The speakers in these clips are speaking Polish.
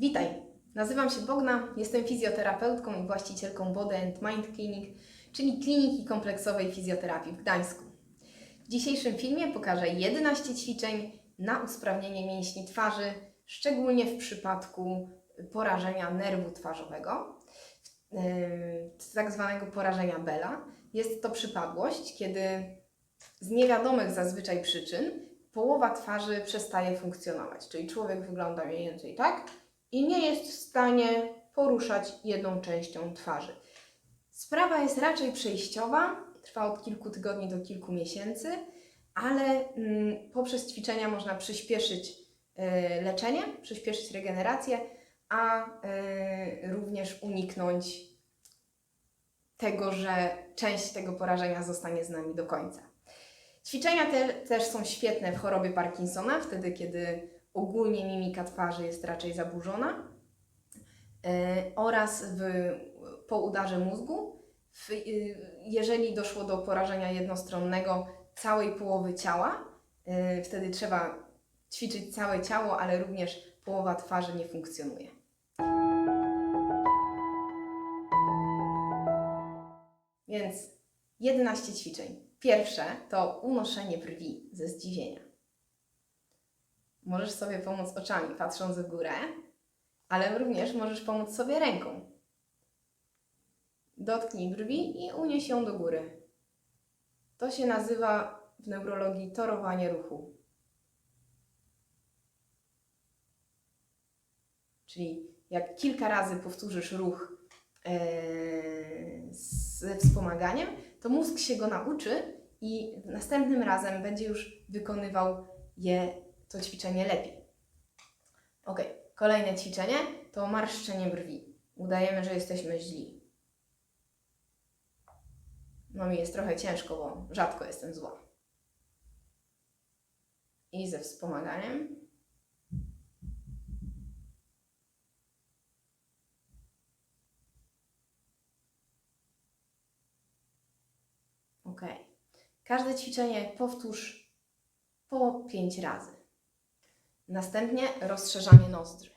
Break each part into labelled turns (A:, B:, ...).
A: Witaj, nazywam się Bogna, jestem fizjoterapeutką i właścicielką Body and Mind Clinic, czyli kliniki kompleksowej fizjoterapii w Gdańsku. W dzisiejszym filmie pokażę 11 ćwiczeń na usprawnienie mięśni twarzy, szczególnie w przypadku porażenia nerwu twarzowego, yy, tak zwanego porażenia Bella. Jest to przypadłość, kiedy z niewiadomych zazwyczaj przyczyn połowa twarzy przestaje funkcjonować, czyli człowiek wygląda mniej więcej tak i nie jest w stanie poruszać jedną częścią twarzy. Sprawa jest raczej przejściowa, trwa od kilku tygodni do kilku miesięcy, ale mm, poprzez ćwiczenia można przyspieszyć y, leczenie, przyspieszyć regenerację, a y, również uniknąć tego, że część tego porażenia zostanie z nami do końca. Ćwiczenia te też są świetne w chorobie Parkinsona, wtedy kiedy ogólnie mimika twarzy jest raczej zaburzona, yy, oraz w, po udarze mózgu, w, yy, jeżeli doszło do porażenia jednostronnego całej połowy ciała, yy, wtedy trzeba ćwiczyć całe ciało, ale również połowa twarzy nie funkcjonuje. Więc 11 ćwiczeń. Pierwsze to unoszenie brwi ze zdziwienia. Możesz sobie pomóc oczami, patrząc w górę, ale również możesz pomóc sobie ręką. Dotknij brwi i unieś ją do góry. To się nazywa w neurologii torowanie ruchu. Czyli jak kilka razy powtórzysz ruch e, ze wspomaganiem, to mózg się go nauczy i następnym razem będzie już wykonywał je to ćwiczenie lepiej. Ok, kolejne ćwiczenie to marszczenie brwi. Udajemy, że jesteśmy źli. No mi jest trochę ciężko, bo rzadko jestem zła. I ze wspomaganiem. Ok. Każde ćwiczenie powtórz po 5 razy. Następnie rozszerzanie nozdrzy.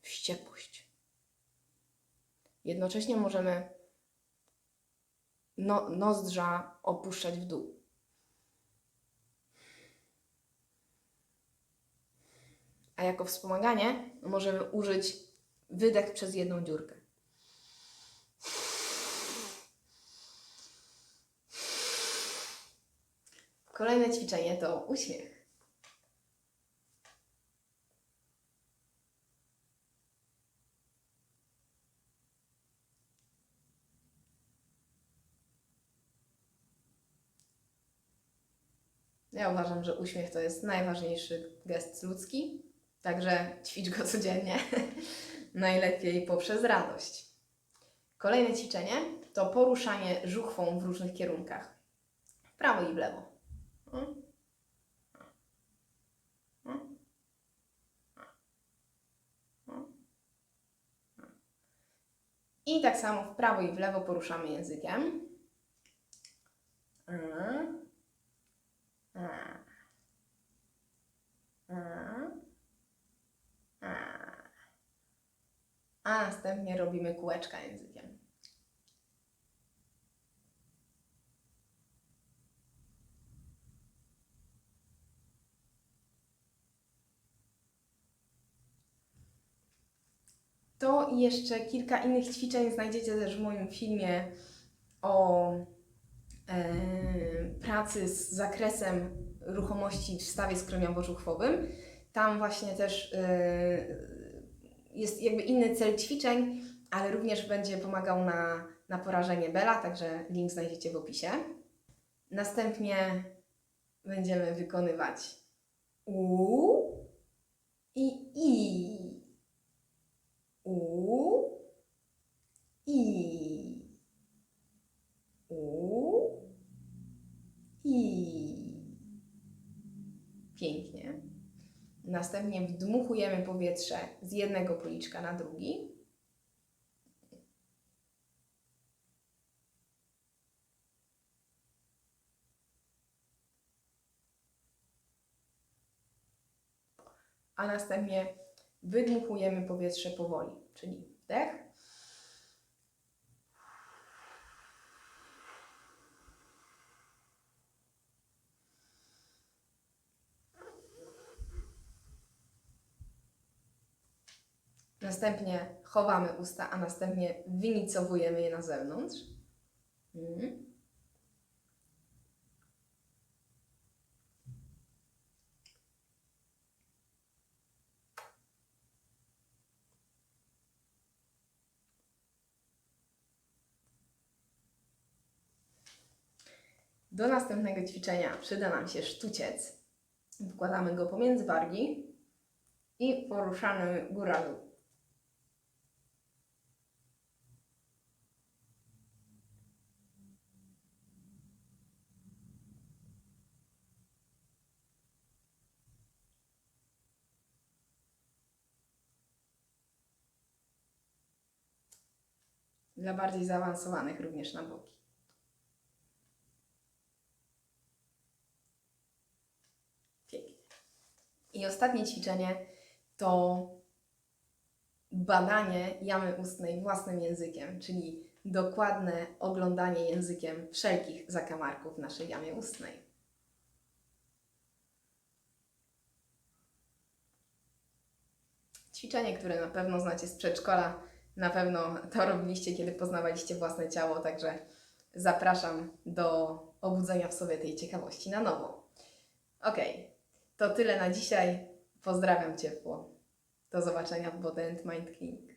A: Wściekłość. Jednocześnie możemy no, nozdrza opuszczać w dół. A jako wspomaganie możemy użyć wydech przez jedną dziurkę. Kolejne ćwiczenie to uśmiech. Ja uważam, że uśmiech to jest najważniejszy gest ludzki, także ćwicz go codziennie. Najlepiej poprzez radość. Kolejne ćwiczenie to poruszanie żuchwą w różnych kierunkach. W prawo i w lewo. I tak samo w prawo i w lewo poruszamy językiem. A następnie robimy kółeczka językiem. To i jeszcze kilka innych ćwiczeń znajdziecie też w moim filmie o e, pracy z zakresem ruchomości w stawie skroniowo-żuchwowym. Tam właśnie też e, jest jakby inny cel ćwiczeń, ale również będzie pomagał na, na porażenie Bela, także link znajdziecie w opisie. Następnie będziemy wykonywać U i I. U, I, U, I. Pięknie. Następnie wdmuchujemy powietrze z jednego policzka na drugi. a następnie wydmuchujemy powietrze powoli, czyli wdech. Następnie chowamy usta, a następnie wynicowujemy je na zewnątrz. Mhm. Do następnego ćwiczenia przyda nam się sztuciec. Wkładamy go pomiędzy wargi i poruszamy góra-dół. Dla bardziej zaawansowanych również na boki. I ostatnie ćwiczenie to badanie jamy ustnej własnym językiem, czyli dokładne oglądanie językiem wszelkich zakamarków naszej jamie ustnej. Ćwiczenie, które na pewno znacie z przedszkola, na pewno to robiliście, kiedy poznawaliście własne ciało, także zapraszam do obudzenia w sobie tej ciekawości na nowo. Ok, to tyle na dzisiaj. Pozdrawiam ciepło. Do zobaczenia w Body and Mind Clinic.